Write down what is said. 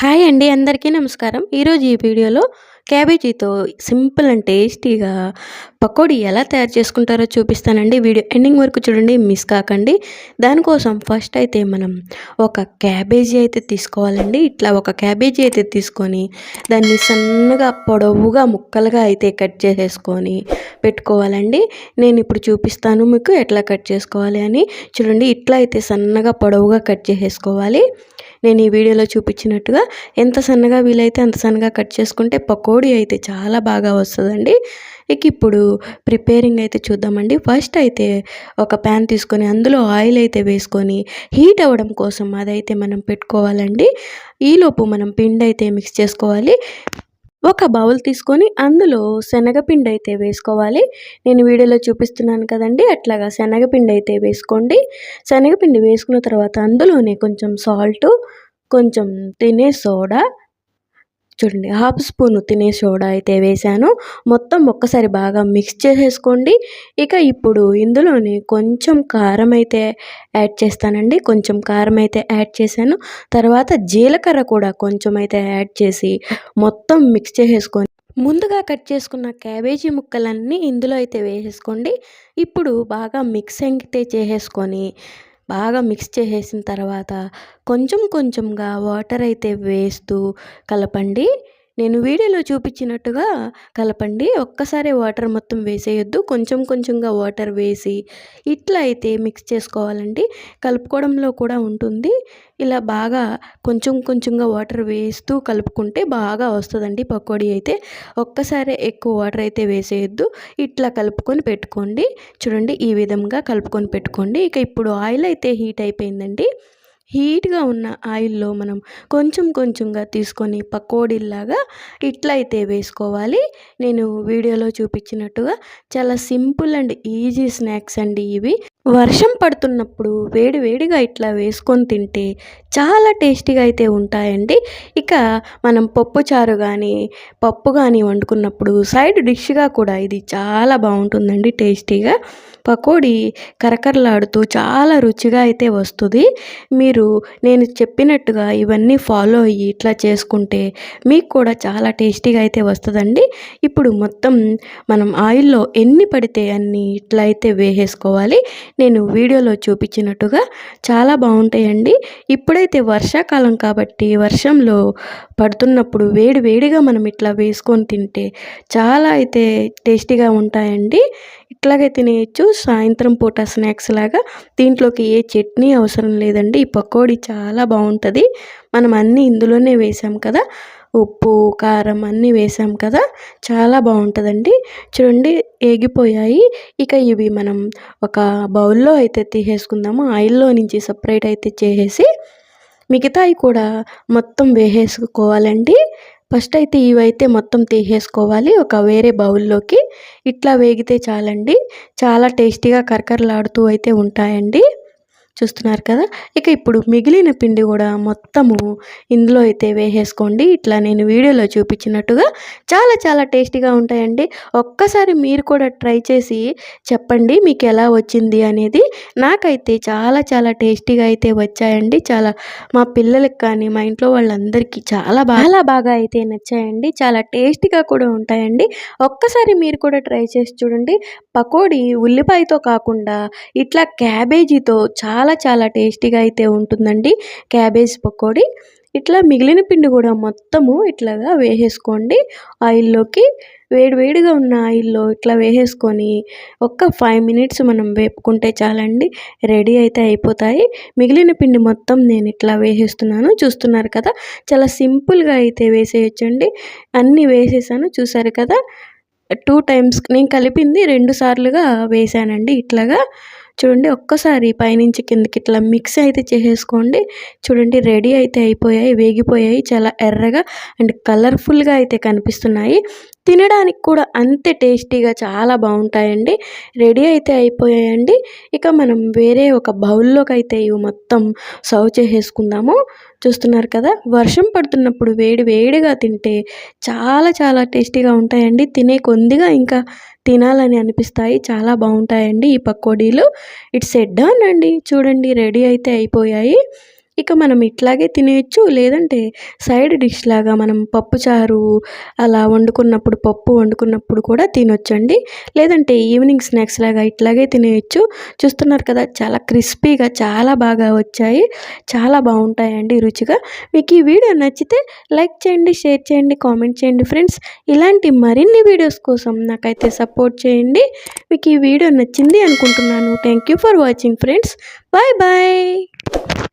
Hi అండి అందరికీ నమస్కారం. ఈరోజు ఈ వీడియోలో క్యాబేజీతో సింపుల్ అండ్ టేస్టీగా పకోడీ ఎలా తయారు చేసుకుంటారో చూపిస్తానండి. వీడియో ఎండింగ్ వరకు చూడండి మిస్ కాకండి. దానికోసం ఫస్ట్ అయితే మనం ఒక క్యాబేజీ అయితే తీసుకోవాలండి. ఇట్లా ఒక క్యాబేజీ అయితే తీసుకొని దాన్ని సన్నగా పొడవుగా ముక్కలుగా అయితే కట్ చేసేసుకొని పెట్టుకోవాలండి. నేను ఇప్పుడు చూపిస్తాను మీకు ఎట్లా కట్ చేసుకోవాలి అని. చూడండి ఇట్లా అయితే సన్నగా పొడవుగా కట్ చేసేసుకోవాలి. నేను ఈ వీడియోలో చూపించినట్టుగా ఎంత సన్నగా వీలైతే అంత సన్నగా కట్ చేసుకుంటే పకోడీ అయితే చాలా బాగా వస్తుందండి. ఇక ఇప్పుడు ప్రిపేరింగ్ అయితే చూద్దామండి. ఫస్ట్ అయితే ఒక ప్యాన్ తీసుకొని అందులో ఆయిల్ అయితే వేసుకొని హీట్ అవ్వడం కోసం అదైతే మనం పెట్టుకోవాలండి. ఈలోపు మనం పిండి అయితే మిక్స్ చేసుకోవాలి. ఒక బౌల్ తీసుకొని అందులో శనగపిండి అయితే వేసుకోవాలి. నేను వీడియోలో చూపిస్తున్నాను కదండి అట్లాగా శనగపిండి అయితే వేసుకోండి. శనగపిండి వేసుకున్న తర్వాత అందులోనే కొంచెం సాల్ట్ కొంచెం తినే సోడా చూడండి హాఫ్ స్పూన్ తినే సోడా అయితే వేసాను మొత్తం ఒక్కసారి బాగా మిక్స్ చేసేసుకోండి. ఇక ఇప్పుడు ఇందులోని కొంచెం కారం అయితే యాడ్ చేస్తానండి. కొంచెం కారం అయితే యాడ్ చేశాను. తర్వాత జీలకర్ర కూడా కొంచెం అయితే యాడ్ చేసి మొత్తం మిక్స్ చేసేసుకొని ముందుగా కట్ చేసుకున్న క్యాబేజీ ముక్కలన్నీ ఇందులో అయితే వేసేసుకోండి. ఇప్పుడు బాగా మిక్స్ అయితే చేసేసుకొని బాగా మిక్స్ చేసేసిన తర్వాత కొంచెం కొంచెంగా వాటర్ అయితే వేస్తూ కలపండి. నేను వీడియోలో చూపించినట్టుగా కలపండి. ఒక్కసారి వాటర్ మొత్తం వేసేయొద్దు. కొంచెం కొంచెంగా వాటర్ వేసి ఇట్లా అయితే మిక్స్ చేసుకోవాలండి. కలుపుకోవడంలో కూడా ఉంటుంది. ఇలా బాగా కొంచెం కొంచెంగా వాటర్ వేస్తూ కలుపుకుంటే బాగా వస్తుందండి పకోడీ అయితే. ఒక్కసారి ఎక్కువ వాటర్ అయితే వేసేయొద్దు. ఇట్లా కలుపుకొని పెట్టుకోండి. చూడండి ఈ విధంగా కలుపుకొని పెట్టుకోండి. ఇక ఇప్పుడు ఆయిల్ అయితే హీట్ అయిపోయిందండి. హీట్గా ఉన్న ఆయిల్లో మనం కొంచెం కొంచెంగా తీసుకొని పకోడీలాగా ఇట్లా అయితే వేసుకోవాలి. నేను వీడియోలో చూపించినట్టుగా చాలా సింపుల్ అండ్ ఈజీ స్నాక్స్ అండి ఇవి. వర్షం పడుతున్నప్పుడు వేడి వేడిగా ఇట్లా వేసుకొని తింటే చాలా టేస్టీగా అయితే ఉంటాయండి. ఇక మనం పప్పు చారు కానీ పప్పు కానీ వండుకున్నప్పుడు సైడ్ డిష్గా కూడా ఇది చాలా బాగుంటుందండి టేస్టీగా. పకోడీ కరకరలాడుతూ చాలా రుచిగా అయితే వస్తుంది. మీరు నేను చెప్పినట్టుగా ఇవన్నీ ఫాలో అయ్యి ఇట్లా చేసుకుంటే మీకు కూడా చాలా టేస్టీగా అయితే వస్తుందండి. ఇప్పుడు మొత్తం మనం ఆయిల్లో ఎన్ని పడితే అన్ని ఇట్లా అయితే వేసేసుకోవాలి. నేను వీడియోలో చూపించినట్టుగా చాలా బాగుంటాయండి. ఇప్పుడైతే వర్షాకాలం కాబట్టి వర్షంలో పడుతున్నప్పుడు వేడి వేడిగా మనం ఇట్లా వేసుకొని తింటే చాలా అయితే టేస్టీగా ఉంటాయండి. ఇట్లాగే తినేయచ్చు. సాయంత్రం పూట స్నాక్స్ లాగా. దీంట్లోకి ఏ చట్నీ అవసరం లేదండి. ఈ పకోడీ చాలా బాగుంటుంది. మనం అన్నీ ఇందులోనే వేసాం కదా. ఉప్పు కారం అన్నీ వేసాం కదా. చాలా బాగుంటుందండి. చూడండి ఏగిపోయాయి. ఇక ఇవి మనం ఒక బౌల్లో అయితే తీసేసుకుందాము. ఆయిల్లో నుంచి సపరేట్ అయితే చేసేసి మిగతాయి కూడా మొత్తం వేసేసుకోవాలండి. ఫస్ట్ అయితే ఇవైతే మొత్తం తీసేసుకోవాలి. ఒక వేరే బౌల్లోకి ఇట్లా వేగితే చాలండి. చాలా టేస్టీగా కరకరలాడుతూ అయితే ఉంటాయండి. చూస్తున్నారు కదా. ఇక ఇప్పుడు మిగిలిన పిండి కూడా మొత్తము ఇందులో అయితే వేసేసుకోండి. ఇట్లా నేను వీడియోలో చూపించినట్టుగా చాలా చాలా టేస్టీగా ఉంటాయండి. ఒక్కసారి మీరు కూడా ట్రై చేసి చెప్పండి మీకు ఎలా వచ్చింది అనేది. నాకైతే చాలా చాలా టేస్టీగా అయితే వచ్చాయండి. చాలా మా పిల్లలకి కానీ మా ఇంట్లో వాళ్ళందరికీ చాలా బాగా బాగా అయితే నచ్చాయండి. చాలా టేస్టీగా కూడా ఉంటాయండి. ఒక్కసారి మీరు కూడా ట్రై చేసి చూడండి. పకోడీ ఉల్లిపాయతో కాకుండా ఇట్లా క్యాబేజీతో చాలా చాలా చాలా టేస్టీగా అయితే ఉంటుందండి. క్యాబేజ్ పకోడీ. ఇట్లా మిగిలిన పిండి కూడా మొత్తము ఇట్లాగా వేసేసుకోండి. ఆయిల్లోకి వేడివేడిగా ఉన్న ఆయిల్లో ఇట్లా వేసేసుకొని ఒక్క ఫైవ్ మినిట్స్ మనం వేపుకుంటే చాలండి. రెడీ అయితే అయిపోతాయి. మిగిలిన పిండి మొత్తం నేను ఇట్లా వేసేస్తున్నాను. చూస్తున్నారు కదా? చాలా సింపుల్గా అయితే వేసేయచ్చండి. అన్నీ వేసేసాను. చూసారు కదా? టూ టైమ్స్ నేను కలిపింది రెండు సార్లుగా వేసానండి ఇట్లాగా. చూడండి ఒక్కసారి పైనుంచి కిందకి ఇట్లా మిక్స్ అయితే చేసేసుకోండి. చూడండి రెడీ అయితే అయిపోయాయి వేగిపోయాయి చాలా ఎర్రగా అండ్ కలర్ఫుల్గా అయితే కనిపిస్తున్నాయి. తినడానికి కూడా అంతే టేస్టీగా చాలా బాగుంటాయండి. రెడీ అయితే అయిపోయాయండి. ఇక మనం వేరే ఒక బౌల్లోకి అయితే ఇవి మొత్తం సర్వ్ చేసేసుకుందాము. చూస్తున్నారు కదా వర్షం పడుతున్నప్పుడు వేడి వేడిగా తింటే చాలా చాలా టేస్టీగా ఉంటాయండి. తినే కొద్దిగా ఇంకా తినాలని అనిపిస్తాయి. చాలా బాగుంటాయండి ఈ పకోడీలు. ఇట్స్ ఎడ్ అండి. చూడండి రెడీ అయితే అయిపోయాయి. ఇక మనం ఇట్లాగే తినేయచ్చు. లేదంటే సైడ్ డిష్ లాగా మనం పప్పుచారు అలా వండుకున్నప్పుడు పప్పు వండుకున్నప్పుడు కూడా తినొచ్చండి. లేదంటే ఈవినింగ్ స్నాక్స్ లాగా ఇట్లాగే తినేయచ్చు. చూస్తున్నారు కదా చాలా క్రిస్పీగా చాలా బాగా వచ్చాయి. చాలా బాగుంటాయండి రుచిగా. మీకు ఈ వీడియో నచ్చితే లైక్ చేయండి షేర్ చేయండి కామెంట్ చేయండి ఫ్రెండ్స్. ఇలాంటి మరిన్ని వీడియోస్ కోసం నాకైతే సపోర్ట్ చేయండి. మీకు ఈ వీడియో నచ్చింది అనుకుంటున్నాను. Thank you for watching friends. Bye bye.